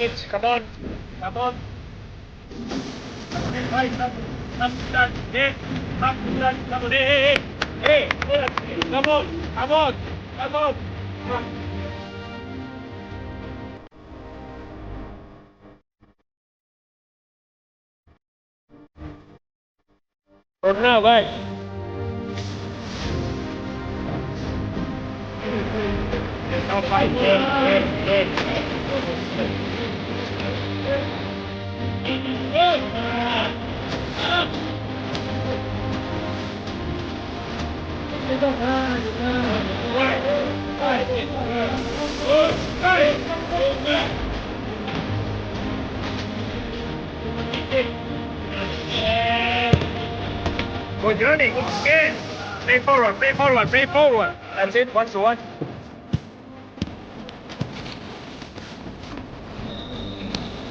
It's come on, come on. Hey, that, come on, hey, hey, hey, come on, come on, come on. Run now, guys. No fight, hey, hey, hey. Good journey, okay. Play forward, play forward, play forward. That's it, one to one.